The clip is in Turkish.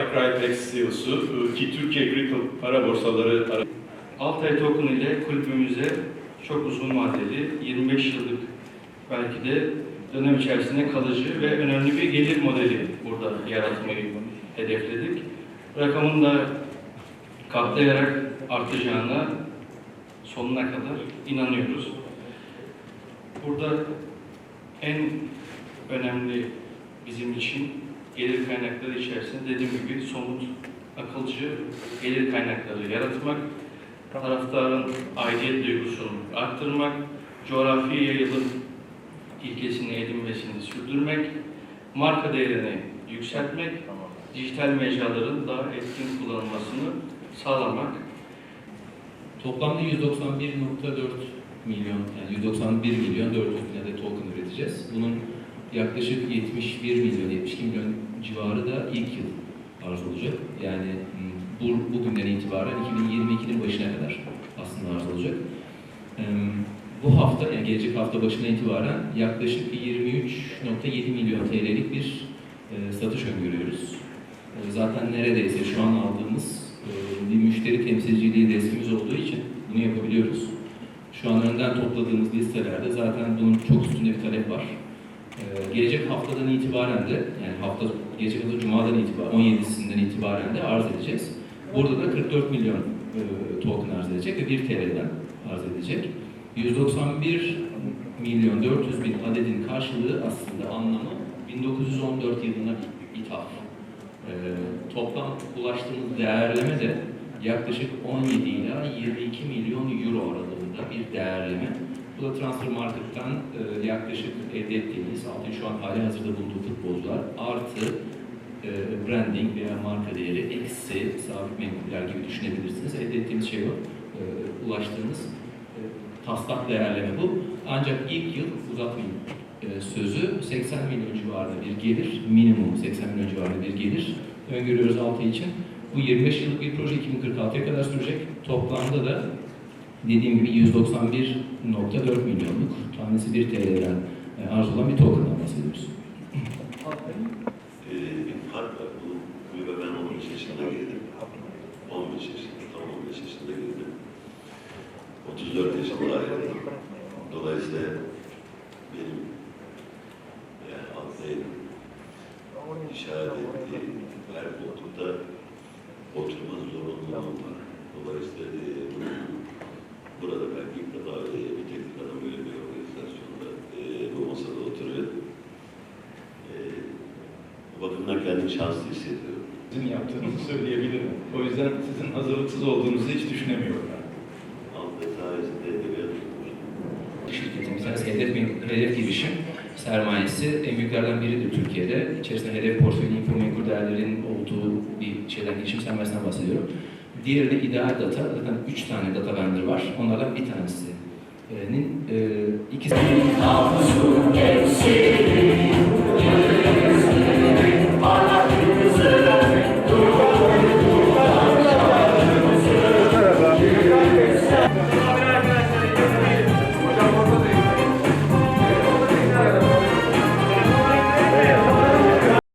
iCrypex CEO'su e, ki Türkiye Critical para borsaları Altay Token ile kulübümüze çok uzun vadeli, 25 yıllık belki de dönem içerisinde kalıcı ve önemli bir gelir modeli burada yaratmayı hedefledik. Rakamın da katlayarak artacağına sonuna kadar inanıyoruz. Burada en önemli bizim için gelir kaynakları içerisinde dediğim gibi somut, akılcı gelir kaynakları yaratmak, taraftarın aidiyet duygusunu arttırmak, coğrafi yayılım ilkesini edinmesini sürdürmek, marka değerini yükseltmek, dijital mecraların daha etkin kullanılmasını sağlamak. Toplamda 191.4 milyon, yani 191 milyon 400 bin adet token üreteceğiz. Bunun yaklaşık 71 milyon, 72 milyon civarı da ilk yıl arz olacak. Yani m, bu, bugünden itibaren 2022'nin başına kadar aslında arz olacak. Bu hafta, yani gelecek hafta başına itibaren yaklaşık 23.7 milyon TL'lik bir e, satış öngörüyoruz. Zaten neredeyse şu an aldığımız e, bir müşteri temsilciliği desteğimiz olduğu için bunu yapabiliyoruz. Şu an önden topladığımız listelerde zaten bunun çok üstünde bir talep var. E, Gelecek haftadan itibaren de, yani hafta gelecek hafta Cuma'dan itibaren, 17'sinden itibaren de arz edeceğiz. Burada da 44 milyon e, token arz edecek ve 1 TL'den arz edecek. 191 milyon 400 bin adedin karşılığı aslında anlamı 1914 yılına ithaf. Ee, toplam ulaştığımız değerleme de yaklaşık 17 ila 22 milyon euro aralığında bir değerleme. Da transfer marketten e, yaklaşık elde ettiğimiz, altın şu an hali hazırda bulunduğu futbolcular artı e, branding veya marka değeri eksi sabit menkuller gibi düşünebilirsiniz. Elde ettiğimiz şey o. E, ulaştığımız e, taslak değerleme bu. Ancak ilk yıl uzatmayın e, sözü 80 milyon civarında bir gelir, minimum 80 milyon civarında bir gelir öngörüyoruz 6 için. Bu 25 yıllık bir proje 2046'ya kadar sürecek. Toplamda da dediğim gibi 191.4 milyonluk tanesi 1 TL'den e, arz olan bir token'dan bahsediyoruz. Ee, bir fark var. Bu kulübe ben 15 yaşında girdim. 15 yaşında, tam 15 yaşında girdim. 34 yaşında ayrıldım. Dolayısıyla benim yani Altay'ın işaret ettiği her koltukta oturma zorunluluğum var. Dolayısıyla e, burada belki ilk defa bir teknik adam böyle bir organizasyonda e, bu masada oturuyor. E, bu bakımdan kendimi şanslı hissediyorum. sizin yaptığınızı söyleyebilirim. O yüzden sizin hazırlıksız olduğunuzu hiç düşünemiyorum ben. Altay sayesinde edebiyat hedef, hedef girişim sermayesi en büyüklerden biridir Türkiye'de. İçerisinde hedef portföyü, info menkul değerlerin olduğu bir şeyden girişim sermayesinden bahsediyorum. Diğeri de ideal data. Zaten üç tane data vendor var. Onlardan bir tanesinin e, ikisi